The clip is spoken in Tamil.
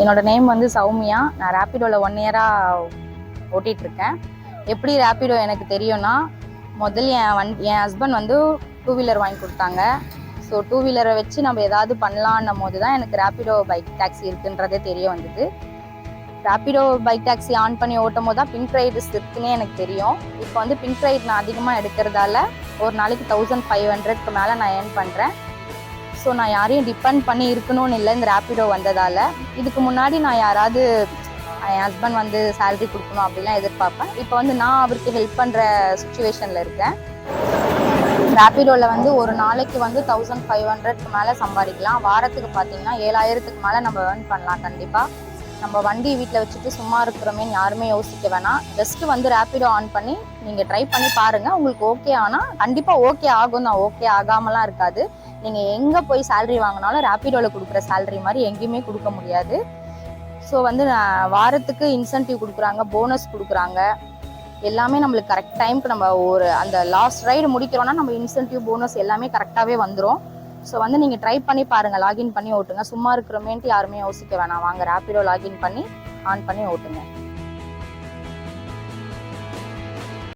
என்னோட நேம் வந்து சௌமியா. நான் ரேப்பிடோவில் ஒன் இயராக ஓட்டிகிட்டு இருக்கேன் எப்படி ரேப்பிடோ எனக்கு தெரியும்னா முதல்ல என் வண் என் ஹஸ்பண்ட் வந்து டூ வீலர் வாங்கி கொடுத்தாங்க. ஸோ டூ வீலரை வச்சு நம்ம ஏதாவது பண்ணலான்னும் போது தான் எனக்கு ரேப்பிடோ பைக் டாக்ஸி இருக்குன்றதே தெரிய வந்தது. ரேப்பிடோ பைக் டாக்ஸி ஆன் பண்ணி ஓட்டும் போது தான் பிங்க் ரைடு இருக்குன்னே எனக்கு தெரியும். இப்போ வந்து பிங்க் ரைட் நான் அதிகமாக எடுக்கிறதால ஒரு நாளைக்கு தௌசண்ட் ஃபைவ் ஹண்ட்ரட்க்கு மேலே நான் ஏர்ன் பண்ணுறேன் ஸோ நான் யாரையும் டிபெண்ட் பண்ணி இருக்கணும்னு இல்லை இந்த ரேப்பிடோ வந்ததால். இதுக்கு முன்னாடி நான் யாராவது என் ஹஸ்பண்ட் வந்து சேலரி கொடுக்கணும் அப்படிலாம் எதிர்பார்ப்பேன். இப்போ வந்து நான் அவருக்கு ஹெல்ப் பண்ணுற சுச்சுவேஷனில் இருக்கேன். ரேப்பிடோவில் வந்து ஒரு நாளைக்கு வந்து தௌசண்ட் ஃபைவ் ஹண்ட்ரட்க்கு மேலே சம்பாதிக்கலாம். வாரத்துக்கு பார்த்தீங்கன்னா ஏழாயிரத்துக்கு மேலே நம்ம ஏர்ன் பண்ணலாம் கண்டிப்பாக நம்ம வண்டி வீட்டில் வச்சுட்டு சும்மா இருக்கிறோமேன்னு யாருமே யோசிக்க வேணாம். ஜஸ்ட்டு வந்து ரேப்பிடோ ஆன் பண்ணி நீங்கள் ட்ரை பண்ணி பாருங்கள் உங்களுக்கு ஓகே ஆனால் கண்டிப்பாக ஓகே ஆகும் தான். ஓகே ஆகாமலாம் இருக்காது. நீங்கள் எங்கே போய் சேலரி வாங்கினாலும் ரேப்பிடோவில் கொடுக்குற சேலரி மாதிரி எங்கேயுமே கொடுக்க முடியாது. ஸோ வந்து நான் வாரத்துக்கு இன்சென்டிவ் கொடுக்குறாங்க போனஸ் கொடுக்குறாங்க. எல்லாமே நம்மளுக்கு கரெக்ட் டைம்க்கு நம்ம ஒரு அந்த லாஸ்ட் ரைடு முடிக்கிறோன்னா நம்ம இன்சென்டிவ் போனஸ் எல்லாமே கரெக்டாகவே வந்துடும் ஸோ வந்து நீங்கள் ட்ரை பண்ணி பாருங்கள் லாகின் பண்ணி ஓட்டுங்க. சும்மா இருக்கிறோமேன்ட்டு யாருமே யோசிக்க வேணாம். வாங்க ரேப்பிடோ லாகின் பண்ணி ஆன் பண்ணி ஓட்டுங்க.